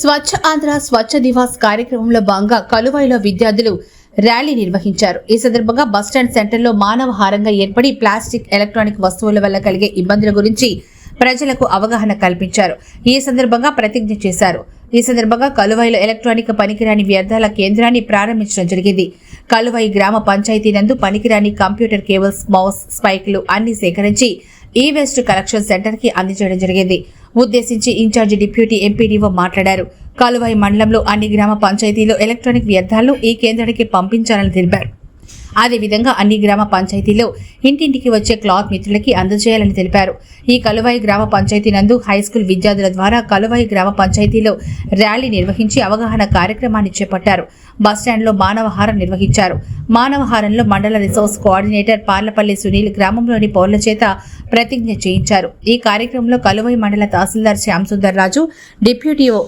స్వచ్ఛ ఆంధ్ర స్వచ్ఛ దివాస్ కార్యక్రమంలో భాగంగా కలువైలో విద్యార్థులు ర్యాలీ నిర్వహించారు. ఈ సందర్భంగా బస్టాండ్ సెంటర్లో మానవహారంగా ఏర్పడి ప్లాస్టిక్ ఎలక్ట్రానిక్ వస్తువుల వల్ల కలిగే ఇబ్బందుల గురించి ప్రజలకు అవగాహన కల్పించారు. ఈ సందర్భంగా ప్రతిజ్ఞ చేశారు. ఈ సందర్భంగా కలువైలో ఎలక్ట్రానిక్ పనికిరాని వ్యర్థాల కేంద్రాన్ని ప్రారంభించడం జరిగింది. కలువై గ్రామ పంచాయతీ నందు పనికిరాని కంప్యూటర్ కేబుల్స్ మౌస్ స్పైక్లు అన్ని సేకరించి ఈ వేస్ట్ కలెక్షన్ సెంటర్కి జరిగింది. ఉద్దేశించి ఇన్ఛార్జి డిప్యూటీ ఎంపీడీఓ మాట్లాడారు. కాలువాయి మండలంలో అన్ని గ్రామ పంచాయతీలో ఎలక్ట్రానిక్ వ్యర్థాలను ఈ కేంద్రానికి పంపించాలని తెలిపారు. అదేవిధంగా అన్ని గ్రామ పంచాయతీలో ఇంటింటికి వచ్చే క్లాత్ మిత్రులకి అందజేయాలని తెలిపారు. ఈ కలువాయి గ్రామ పంచాయతీ నందు హైస్కూల్ విద్యార్థుల ద్వారా కలువాయి గ్రామ పంచాయతీలో ర్యాలీ నిర్వహించి అవగాహన కార్యక్రమాన్ని చేపట్టారు. బస్టాండ్లో మానవహారం నిర్వహించారు. మానవహారంలో మండల రిసోర్స్ కోఆర్డినేటర్ పార్లపల్లి సునీల్ గ్రామంలోని పౌరుల చేత ప్రతిజ్ఞ చేయించారు. ఈ కార్యక్రమంలో కలువై మండల tahsildar Shyam Raju డిప్యూటీఓ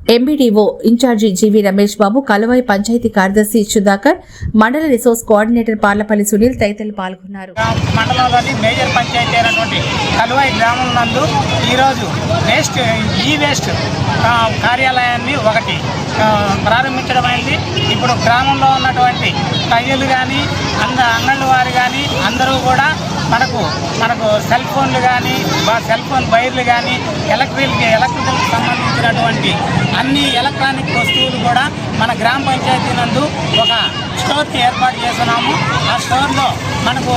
MPDO incharge G V Ramesh Babu Kaluvai panchayat కార్యదర్శి సుధాకర్ మండల రిసోర్స్ కోఆర్డినేటర్ పార్లపల్లి సునీల్ తదితరులు పాల్గొన్నారు. మండలంలోని మేజర్ పంచాయతీ అయినటువంటి కలువాయి గ్రామం నందు ఈరోజు వేస్ట్ ఈ వేస్ట్ కార్యాలయాన్ని ఒకటి ప్రారంభించడం అయింది. ఇప్పుడు గ్రామంలో ఉన్నటువంటి తయ్యలు కానీ అంద అంగళ్ళ వారు కానీ అందరూ కూడా మనకు మనకు సెల్ ఫోన్లు కానీ సెల్ ఫోన్ వైర్లు కానీ ఎలక్ట్రిక్ ఎలక్ట్రికల్కి సంబంధించినటువంటి అన్ని ఎలక్ట్రానిక్ వస్తువులు కూడా మన గ్రామ పంచాయతీ నందు ఒక స్టోర్ని ఏర్పాటు చేస్తున్నాము. ఆ స్టోర్లో మనకు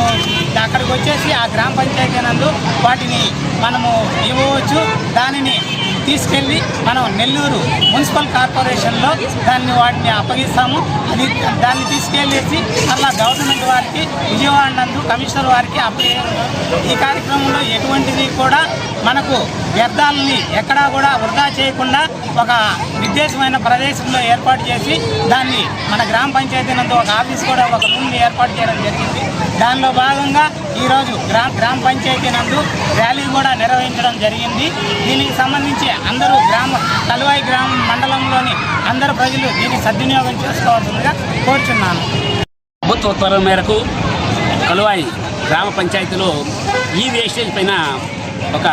అక్కడికి వచ్చేసి ఆ గ్రామ పంచాయతీ నందు వాటిని మనము ఇవ్వవచ్చు. దానిని తీసుకెళ్ళి మనం నెల్లూరు మున్సిపల్ కార్పొరేషన్లో దాన్ని వాటిని అప్పగిస్తాము. అది దాన్ని తీసుకెళ్ళేసి అలా గవర్నమెంట్ వారికి విజయవాడ నందు కమిషనర్ వారికి అప్పగించాము ఈ కార్యక్రమంలో ఎటువంటిది కూడా మనకు వ్యర్థాలని ఎక్కడా కూడా వృధా చేయకుండా ఒక నిర్దేశమైన ప్రదేశంలో ఏర్పాటు చేసి దాన్ని మన గ్రామ పంచాయతీ నందు ఒక ఆఫీస్ కూడా ఒక రూమ్ని ఏర్పాటు చేయడం జరిగింది. దానిలో భాగంగా ఈరోజు గ్రామ గ్రామ పంచాయతీ నందు ర్యాలీ కూడా నిర్వహించడం జరిగింది. దీనికి సంబంధించి అందరూ గ్రామ కలువాయి గ్రామ మండలంలోని అందరు ప్రజలు దీన్ని సద్వినియోగం చేసుకోవాల్సిందిగా కోరుచున్నాను. ప్రభుత్వ ఉత్తర్వుల మేరకు కలువాయి గ్రామ పంచాయతీలో ఈ వేస్టేజ్ పైన ఒక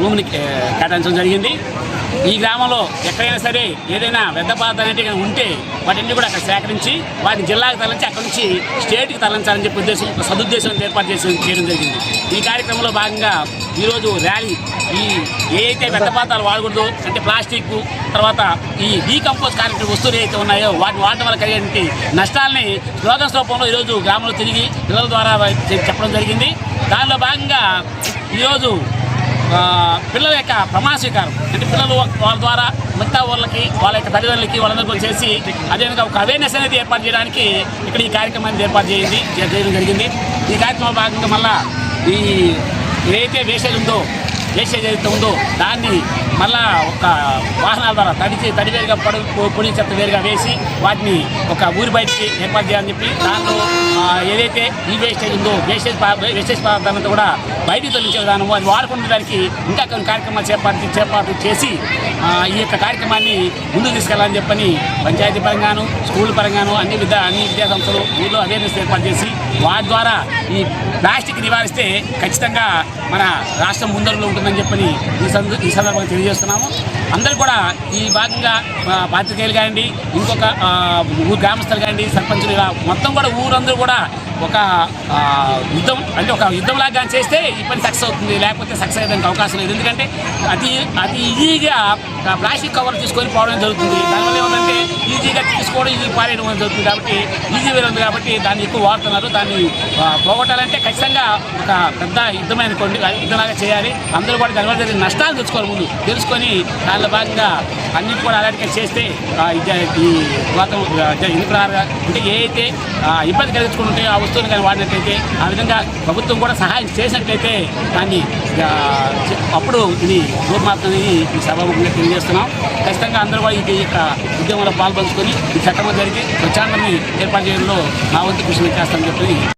రూమ్ని కేటాయించడం జరిగింది. ఈ గ్రామంలో ఎక్కడైనా సరే ఏదైనా వ్యర్థ పదార్థాలు అనేటివి ఉంటే వాటిని కూడా అక్కడ సేకరించి వాటిని జిల్లాకు తరలించి అక్కడి నుంచి స్టేట్కి తరలించాలని చెప్పి ఉద్దేశం సదుద్దేశం ఏర్పాటు చేసి చేయడం జరిగింది. ఈ కార్యక్రమంలో భాగంగా ఈరోజు ర్యాలీ ఈ ఏదైతే వ్యర్థ పదార్థాలు వాడకూడదు అంటే ప్లాస్టిక్ తర్వాత ఈ డీకంపోజ్ కార్యక్రమ వస్తువులు ఏవైతే ఉన్నాయో వాటిని వాడటం వల్ల కలిగే నష్టాలని స్లోగన్స్ రూపంలో ఈరోజు గ్రామంలో తిరిగి పిల్లల ద్వారా చెప్పడం జరిగింది. దానిలో భాగంగా ఈరోజు పిల్లల యొక్క ప్రమాణ స్వీకారం. అంటే పిల్లలు వాళ్ళ ద్వారా మిగతా వాళ్ళకి వాళ్ళ యొక్క తల్లిదండ్రులకి వాళ్ళందరికీ చేసి అదేవిధంగా ఒక అవేర్నెస్ అనేది ఏర్పాటు చేయడానికి ఇక్కడ ఈ కార్యక్రమాన్ని ఏర్పాటు చేయండి చేయడం జరిగింది. ఈ కార్యక్రమం భాగంగా మళ్ళా ఈ ఏదైతే వేస్టేజ్ ఉందో వేస్టేజ్ ఏదైతే ఉందో దాన్ని మళ్ళా ఒక వాహనాల ద్వారా తడిచి తడి వేరుగా పొడి పొడి చెత్త వేరుగా వేసి వాటిని ఒక ఊరి బయటికి ఏర్పాటు చేయాలని చెప్పి దాంట్లో ఏదైతే ఈ వేస్టేజ్ ఉందో వేస్టేజ్ పా- వేస్టేజ్ పదార్థాలంతా కూడా బయటికి తొలగించే విధానము అది వాడుకునే దానికి ఇంకా కొన్ని కార్యక్రమాలు చేపట్టి చేపట్టు చేసి ఈ యొక్క కార్యక్రమాన్ని ముందుకు తీసుకెళ్ళాలని చెప్పని పంచాయతీ పరంగాను స్కూల్ పరంగాను అన్ని విద్యా అన్ని విద్యాసంస్థలు ఊళ్ళో అవేర్నెస్ ఏర్పాటు చేసి వాటి ద్వారా ఈ ప్లాస్టిక్ నివారిస్తే ఖచ్చితంగా మన రాష్ట్రం ముందరలో ఉంటుందని చెప్పని ఈ సంద ఈ సందర్భంగా తెలియజేస్తున్నాము. అందరూ కూడా ఈ భాగంగా పాత్రికేయులు కానివ్వండి ఇంకొక ఊరు గ్రామస్తులు కానివ్వండి సర్పంచులు ఇలా మొత్తం కూడా ఊరందరూ కూడా ఒక యుద్ధం అంటే ఒక యుద్ధంలాగా చేస్తే ఈ పని సక్సెస్ అవుతుంది లేకపోతే సక్సెస్ అయ్యేదానికి అవకాశం లేదు. ఎందుకంటే అతి అతి ఈజీగా ప్లాస్టిక్ కవర్ తీసుకొని పోవడం జరుగుతుంది. దానివల్ల ఏమంటే ఈజీ కూడా ఇది పారేయడం అనేది జరుగుతుంది కాబట్టి ఈజీ వేలు ఉంది కాబట్టి దాన్ని ఎక్కువ వాడుతున్నారు. దాన్ని పోగొట్టాలంటే ఖచ్చితంగా ఒక పెద్ద యుద్ధమైన అనుకోండి. ఆ యుద్ధంలాగా చేయాలి. అందరూ కూడా దానివల్ల జరిగిన నష్టాలు తెచ్చుకోవాలి ముందు. తెలుసుకొని దానిలో భాగంగా అన్నిటి కూడా అలాంటిగా చేస్తే ఈ వాతం అంటే ఏ అయితే ఇబ్బంది కలిగించుకుంటే ఆ వస్తువులు కానీ వాడినట్లయితే ఆ విధంగా ప్రభుత్వం కూడా సహాయం చేసినట్లయితే దాన్ని అప్పుడు ఇది రూపుమాపుతుంది ఈ సభాముఖంగా తెలియజేస్తున్నాం. ఖచ్చితంగా అందరూ కూడా ఈ యొక్క ఉద్యమంలో పాల్పంచుకొని ఈ జరిగి స్వచ్ఛాందాన్ని ఏర్పాటు చేయడంలో నా వంతు కృషి చేస్తామని చెప్పి